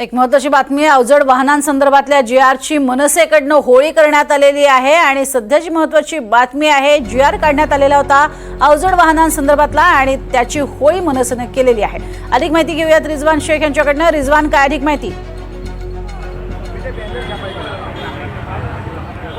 एक महत्वाची बातमी आहे. अवजड वाहनांसंदर्भातल्या जी आरची मनसेकडनं होळी करण्यात आलेली आहे आणि सध्याची महत्वाची बातमी आहे जी आर काढण्यात आलेला होता अवजड वाहनांसंदर्भातला आणि त्याची होळी मनसेनं केलेली आहे. अधिक माहिती घेऊयात रिजवान शेख यांच्याकडनं. रिजवान काय अधिक माहिती?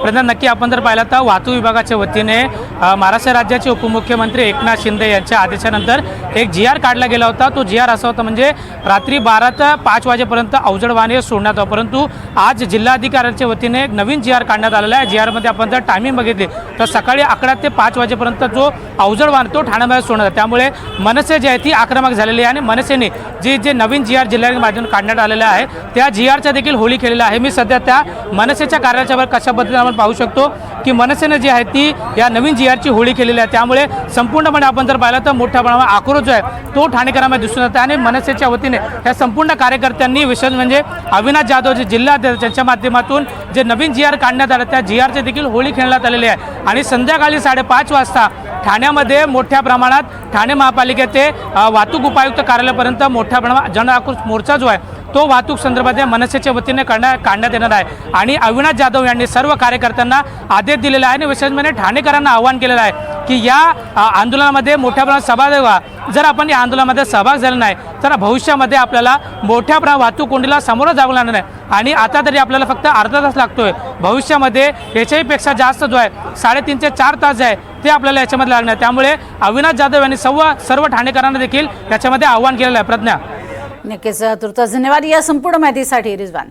प्रधान नक्की आपण जर पाहिलं तर वाहतूक विभागाच्या वतीने महाराष्ट्र राज्याचे उपमुख्यमंत्री एकनाथ शिंदे यांच्या आदेशानंतर एक जी आर काढला गेला होता. तो जी आर असा होता म्हणजे रात्री बारा ते पाच वाजेपर्यंत अवजड वाहने सोडण्यात आलं. परंतु आज जिल्हाधिकाऱ्यांच्या वतीने एक नवीन जी आर काढण्यात आलेला आहे. जी आरमध्ये आपण जर टायमिंग बघितली तर सकाळी अकरा ते पाच वाजेपर्यंत जो अवजड वाहन तो ठाण्यामध्ये सोडण्यात आहे त्यामुळे मनसे जी आहे ती आक्रमक झालेली आहे आणि मनसेने जी जे नवीन जी आर जिल्ह्याच्या माध्यमातून काढण्यात आलेलं आहे त्या जी आरच्या देखील होळी केलेला आहे. मी सध्या त्या मनसेच्या कार्याच्यावर कशा पद्धतीने आपण पाहू शकतो की मनसेनं जी आहे ती या नवीन जी आरची होळी केलेली आहे. त्यामुळे संपूर्णपणे आपण जर पाहिलं तर मोठ्या प्रमाणात आक्रोश जो आहे तो ठाणेकरांमध्ये दिसून येतो आणि मनसेच्या वतीने या संपूर्ण कार्यकर्त्यांनी विशेष म्हणजे अविनाश जाधव जे जिल्हाध्यक्ष त्यांच्या माध्यमातून जे नवीन जी आर काढण्यात आलं त्या जी आरचे देखील होळी खेळण्यात आलेली आहे. आणि संध्याकाळी साडेपाच वाजता ठाण्यामध्ये मोठ्या प्रमाणात ठाणे महापालिकेचे वाहतूक उपायुक्त कार्यालयापर्यंत मोठ्या प्रमाणात जन आक्रोश मोर्चा जो आहे तो वाहतूक संदर्भात या मनसेच्या वतीने करण्या काढण्यात येणार आहे. आणि अविनाश जाधव यांनी सर्व कार्यकर्त्यांना आदेश दिलेला आहे आणि विशेष म्हणजे ठाणेकरांना आवाहन केलेलं आहे की या आंदोलनामध्ये मोठ्या प्रमाणात सहभाग व्हा जर आपण या आंदोलनामध्ये सहभाग झाला नाही तर भविष्यामध्ये आपल्याला मोठ्या प्रमाणात वाहतूक कोंडीला समोरच जावं लागणार नाही. आणि आता तरी आपल्याला फक्त अर्धा तास लागतोय. भविष्यामध्ये याच्याहीपेक्षा जास्त जो आहे साडेतीन ते चार तास जे आहे ते आपल्याला याच्यामध्ये लागणार. त्यामुळे अविनाश जाधव यांनी सर्व सर्व ठाणेकरांना देखील याच्यामध्ये आव्हान केलेलं आहे. प्रज्ञा. नक्कीच तुर्तास धन्यवाद. या संपूर्ण माहितीसाठी रिजवान.